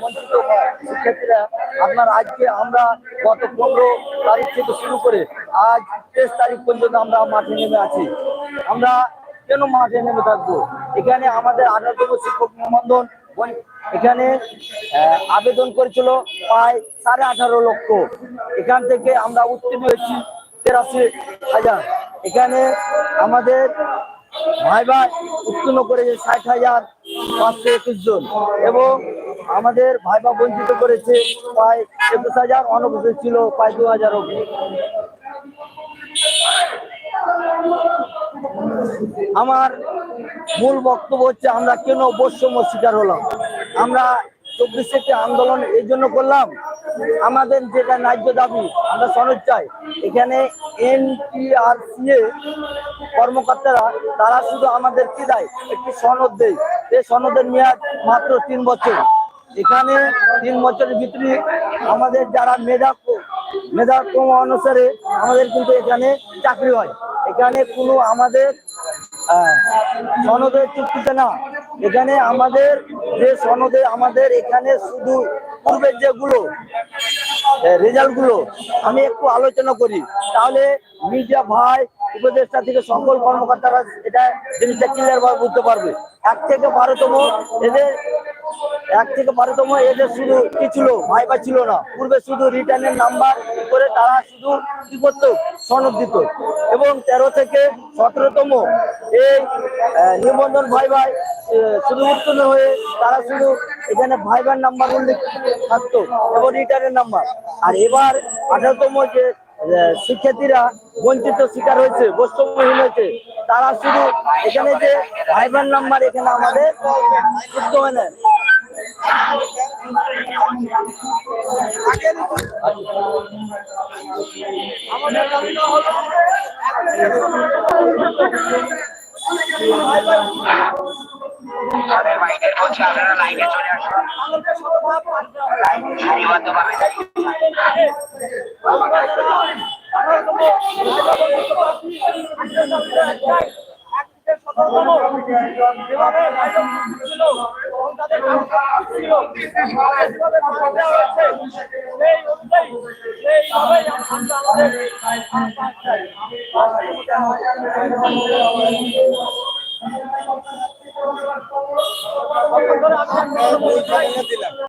বঞ্চিত শিক্ষার্থীরা, আপনার আজকে আমরা গত পনেরো তারিখ থেকে শুরু করে আজ তেইশ তারিখ পর্যন্ত আমরা মাঠে নেমে আছি। আমরা কেন মাঠে নেমে থাকব? এখানে আমাদের আঠারোতম শিক্ষক নিবন্ধন এখানে আবেদন করেছিল প্রায় সাড়ে আঠারো লক্ষ। এখান থেকে আমরা উত্তীর্ণ হয়েছি তেরাশি হাজার। এখানে আমাদের ভাই ভাই উত্তীর্ণ করেছে ষাট হাজার পাঁচশো একুশ জন এবং আমাদের ভাইবা বঞ্চিত করেছে প্রায় একুশ হাজার অনুপস্থিত ছিল, প্রায় দু হাজার অব্দি আমার মূল বক্তব্য হচ্ছে, আমরা কেন বৈষম্য শিকার হলাম? আমরা চব্বিশে আন্দোলন এই জন্য করলাম, আমাদের যেটা ন্যায্য দাবি, আমরা সনদ চাই। এখানে এনটিআরসিএ কর্মকর্তারা, তারা শুধু আমাদের কি দেয় একটি সনদ দেয়। এই সনদের মেয়াদ মাত্র তিন বছর। এখানে তিন বছরের ভিতরে আমাদের যারা মেধা মেধা কম অনুসারে আমাদের কিন্তু এখানে চাকরি হয়। এখানে কোনো আমাদের সনদের চুক্তিতে না। এখানে আমাদের যে সনদে আমাদের এখানে শুধু পূর্বের যেগুলো রেজাল্টগুলো আমি একটু আলোচনা করি। তাহলে মিডিয়া ভাই উপদেষ্টা থেকে সকল কর্মকর্তারা এটা জিনিসটা ক্লিয়ার ভাবে বুঝতে পারবে। এক থেকে বারোতম এদের এক থেকে বারোতম এদের শুধু কি ছিল? ভাইবা ছিল না। পূর্বে শুধু রিটার্নের নাম্বার করে তারা শুধু কি করতো সনদ দিত। এবং তেরো থেকে সতেরোতম এই নিবন্ধন ভাই ভাই শুধু উত্তীর্ণ হয়ে তারা শুধু এখানে ভাইবার নাম্বার উল্লেখ থাকতো এবং রিটার্নের নাম্বার আর এবার আঠারোতম যে শিক্ষার্থীরা বঞ্চিত শিকার হয়েছে, বৈষম্যহীন হয়েছে, তারা শুধু এখানে যে ভাইবার নাম্বার এখানে আমাদের যুক্ত তাদের মাইকের বলছে আপনারা লাইনে চলে দিলাম